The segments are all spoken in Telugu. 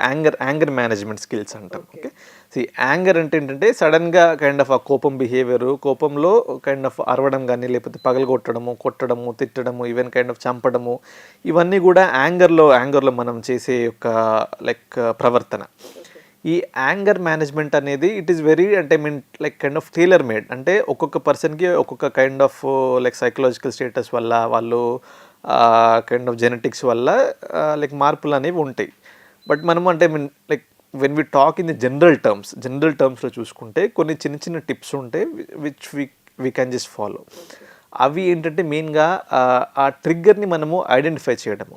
యాంగర్ యాంగర్ మేనేజ్మెంట్ స్కిల్స్ అంటాం ఓకే సి యాంగర్ అంటే ఏంటంటే సడన్గా కైండ్ ఆఫ్ ఆ కోపం బిహేవియర్ కోపంలో కైండ్ ఆఫ్ అరవడం కానీ లేకపోతే పగలగొట్టడము కొట్టడము తిట్టడము ఈవెన్ కైండ్ ఆఫ్ చంపడము ఇవన్నీ కూడా యాంగర్లో యాంగర్లో మనం చేసే యొక్క లైక్ ప్రవర్తన. ఈ యాంగర్ మేనేజ్మెంట్ అనేది ఇట్ ఈస్ వెరీ అంటే mean like kind of tailor made అంటే ఒక్కొక్క పర్సన్కి ఒక్కొక్క kind of like psychological status వల్ల వాళ్ళు కైండ్ ఆఫ్ జెనెటిక్స్ వల్ల లైక్ మార్పులు అనేవి ఉంటాయి. బట్ మనం అంటే mean like when we talk in the general terms general టర్మ్స్లో చూసుకుంటే కొన్ని చిన్న చిన్న టిప్స్ ఉంటాయి which we we can just follow అవి ఏంటంటే మెయిన్గా ఆ ట్రిగ్గర్ని మనము ఐడెంటిఫై చేయడము.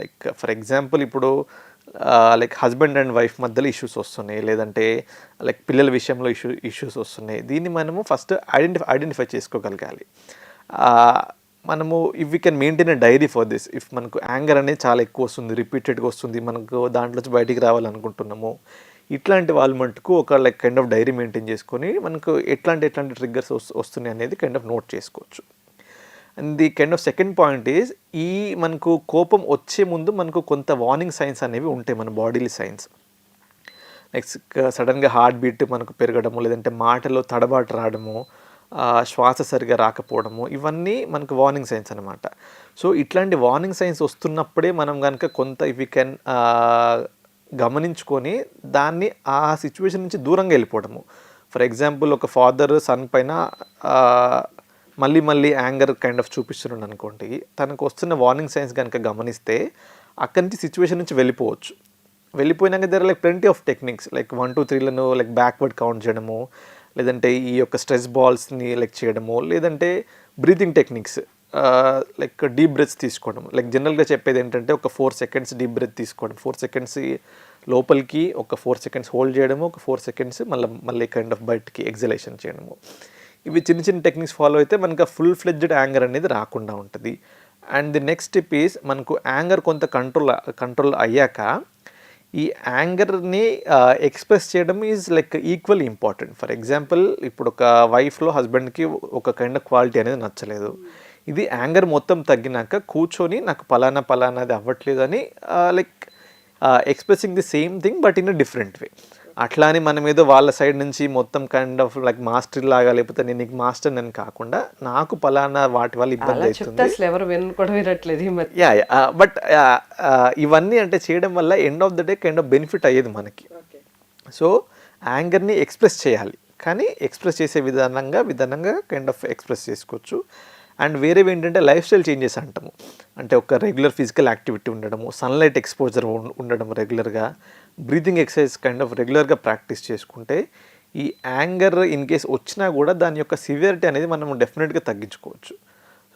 లైక్ ఫర్ ఎగ్జాంపుల్ ఇప్పుడు లైక్ హస్బెండ్ అండ్ వైఫ్ మధ్యలో ఇష్యూస్ వస్తున్నాయి లేదంటే లైక్ పిల్లల విషయంలో ఇష్యూ ఇష్యూస్ వస్తున్నాయి. దీన్ని మనము ఫస్ట్ ఐడెంటిఫై ఐడెంటిఫై చేసుకోగలగాలి. మనము if we can maintain a diary for this if మనకు యాంగర్ అనేది చాలా ఎక్కువ వస్తుంది రిపీటెడ్గా వస్తుంది మనకు దాంట్లోంచి బయటికి రావాలనుకుంటున్నాము ఇట్లాంటి వాళ్ళు మటుకు ఒక like kind of diary maintain చేసుకొని మనకు ఎట్లాంటి ఎట్లాంటి ట్రిగ్గర్స్ వస్తున్నాయి అనేది కైండ్ ఆఫ్ నోట్ చేసుకోవచ్చు. And the kind of second point is ఈ మనకు కోపం వచ్చే ముందు మనకు కొంత వార్నింగ్ సైన్స్ అనేవి ఉంటాయి మన బాడీలీ సైన్స్ నెక్స్ట్ సడన్గా హార్ట్ బీట్ మనకు పెరగడము లేదంటే మాటలో తడబాటు రావడము శ్వాస సరిగా రాకపోవడము ఇవన్నీ మనకు వార్నింగ్ సైన్స్ అనమాట సో ఇట్లాంటి వార్నింగ్ సైన్స్ వస్తున్నప్పుడే మనం కనుక కొంత ఇవి కెన్ గమనించుకొని దాన్ని ఆ సిచ్యువేషన్ నుంచి దూరంగా వెళ్ళిపోవడము. ఫర్ ఎగ్జాంపుల్ ఒక ఫాదర్ సన్ పైన మళ్ళీ మళ్ళీ యాంగర్ కైండ్ ఆఫ్ చూపిస్తున్నాడు అనుకోండి తనకు వస్తున్న వార్నింగ్ సైన్స్ కనుక గమనిస్తే అక్కడి నుంచి సిచ్యువేషన్ నుంచి వెళ్ళిపోవచ్చు. వెళ్ళిపోయినాక దగ్గర like plenty of techniques like one two త్రీలను like backward count చేయడము లేదంటే ఈ యొక్క స్ట్రెస్ బాల్స్ని లైక్ చేయడము లేదంటే breathing techniques like deep breaths తీసుకోవడం. లైక్ జనరల్గా చెప్పేది ఏంటంటే ఒక ఫోర్ సెకండ్స్ డీప్ బ్రెత్ తీసుకోవడం. ఫోర్ సెకండ్స్ లోపలికి ఒక ఫోర్ సెకండ్స్ హోల్డ్ చేయడము ఒక ఫోర్ సెకండ్స్ మళ్ళీ మళ్ళీ కైండ్ ఆఫ్ బయటకి ఎగ్జలేషన్ చేయడము. ఇవి చిన్న చిన్న టెక్నిక్స్ ఫాలో అయితే మనకు ఫుల్ ఫ్లెడ్జ్డ్ యాంగర్ అనేది రాకుండా ఉంటుంది. And the next tip is మనకు యాంగర్ కొంత కంట్రోల్ కంట్రోల్ అయ్యాక ఈ యాంగర్ని ఎక్స్ప్రెస్ చేయడం is like equal important for example ఇప్పుడు ఒక వైఫ్లో హస్బెండ్కి ఒక కైండ్ ఆఫ్ క్వాలిటీ అనేది నచ్చలేదు. ఇది యాంగర్ మొత్తం తగ్గినాక కూర్చొని నాకు పలానా పలానాది అవ్వట్లేదు అని like expressing the same thing but in a different way అట్లా అని మనం ఏదో వాళ్ళ సైడ్ నుంచి మొత్తం కైండ్ ఆఫ్ లైక్ మాస్టర్ లాగా లేకపోతే నేను నీకు మాస్టర్ అని కాకుండా నాకు పలానా వాటి వల్ల ఇబ్బంది అవుతుంది. చెప్తే అసలు ఎవరు విన్ కూడా వినట్లేదు ఈ మధ్య. యా బట్ ఇవన్నీ అంటే చేయడం వల్ల end of the day kind of benefit అయ్యేది మనకి. సో యాంగర్ని ఎక్స్ప్రెస్ చేయాలి. కానీ ఎక్స్ప్రెస్ చేసే విధానంగా విధానంగా కైండ్ ఆఫ్ ఎక్స్ప్రెస్ చేసుకోవచ్చు. అండ్ వేరేవి ఏంటంటే లైఫ్ స్టైల్ చేంజెస్ అంటాము. అంటే ఒక రెగ్యులర్ ఫిజికల్ యాక్టివిటీ ఉండడము సన్లైట్ ఎక్స్పోజర్ ఉండడం రెగ్యులర్గా బ్రీతింగ్ ఎక్సర్సైజ్ కైండ్ ఆఫ్ రెగ్యులర్గా ప్రాక్టీస్ చేసుకుంటే ఈ యాంగర్ ఇన్ కేస్ వచ్చినా కూడా దాని యొక్క సివియరిటీ అనేది మనం డెఫినెట్గా తగ్గించుకోవచ్చు.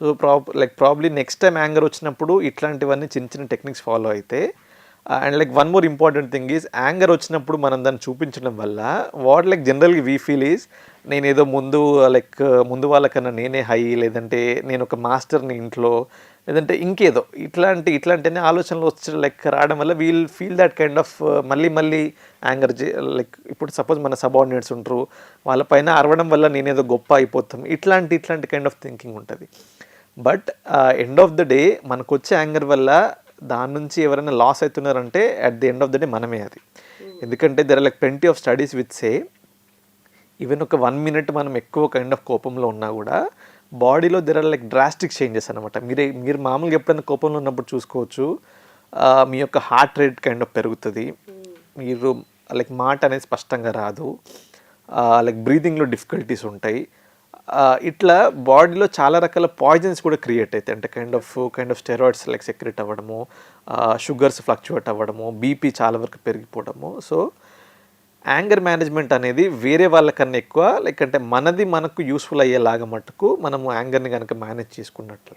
So prob like probably next time anger వచ్చినప్పుడు ఇట్లాంటివన్నీ చిన్న చిన్న టెక్నిక్స్ ఫాలో అయితే and like one more important thing is anger వచ్చినప్పుడు మనం దాన్ని చూపించడం వల్ల వాట్ లైక్ జనరల్గా వీ ఫీల్ ఈజ్ నేను ఏదో ముందు లైక్ ముందు వాళ్ళకన్నా నేనే హై లేదంటే నేను ఒక మాస్టర్ని ఇంట్లో లేదంటే ఇంకేదో ఇట్లాంటి ఇట్లాంటి ఆలోచనలు వచ్చి లైక్ రావడం వల్ల we'll feel that kind of మళ్ళీ మళ్ళీ యాంగర్ లైక్ ఇప్పుడు సపోజ్ మన సబార్డినేట్స్ ఉంటారు వాళ్ళపైన అరవడం వల్ల నేనేదో గొప్ప అయిపోతాం ఇట్లాంటి ఇట్లాంటి కైండ్ ఆఫ్ థింకింగ్ ఉంటుంది. But end of the day మనకు వచ్చే యాంగర్ వల్ల దాని నుంచి ఎవరైనా loss అవుతున్నారంటే at the end of the day మనమే అది. ఎందుకంటే there like plenty of studies with say even ఒక వన్ మినిట్ మనం ఎక్కువ కైండ్ ఆఫ్ కోపంలో ఉన్నా కూడా బాడీలో there are like drastic changes అనమాట మీరే మీరు మామూలుగా ఎప్పుడైనా కోపంలో ఉన్నప్పుడు చూసుకోవచ్చు మీ యొక్క హార్ట్ రేట్ కైండ్ ఆఫ్ పెరుగుతుంది. మీరు లైక్ మాట అనేది స్పష్టంగా రాదు. లైక్ బ్రీతింగ్లో డిఫికల్టీస్ ఉంటాయి. ఇట్లా బాడీలో చాలా రకాల పాయిజన్స్ కూడా క్రియేట్ అవుతాయి. అంటే kind of kind of steroids like secrete అవ్వడము షుగర్స్ ఫ్లక్చువేట్ అవ్వడము బీపీ చాలా వరకు పెరిగిపోవడము. సో యాంగర్ మేనేజ్మెంట్ అనేది వేరే వాళ్ళకన్నా ఎక్కువ లైక్ అంటే మనది మనకు యూస్ఫుల్ అయ్యేలాగా మటుకు మనము యాంగర్ని కనుక మేనేజ్ చేసుకున్నట్లయితే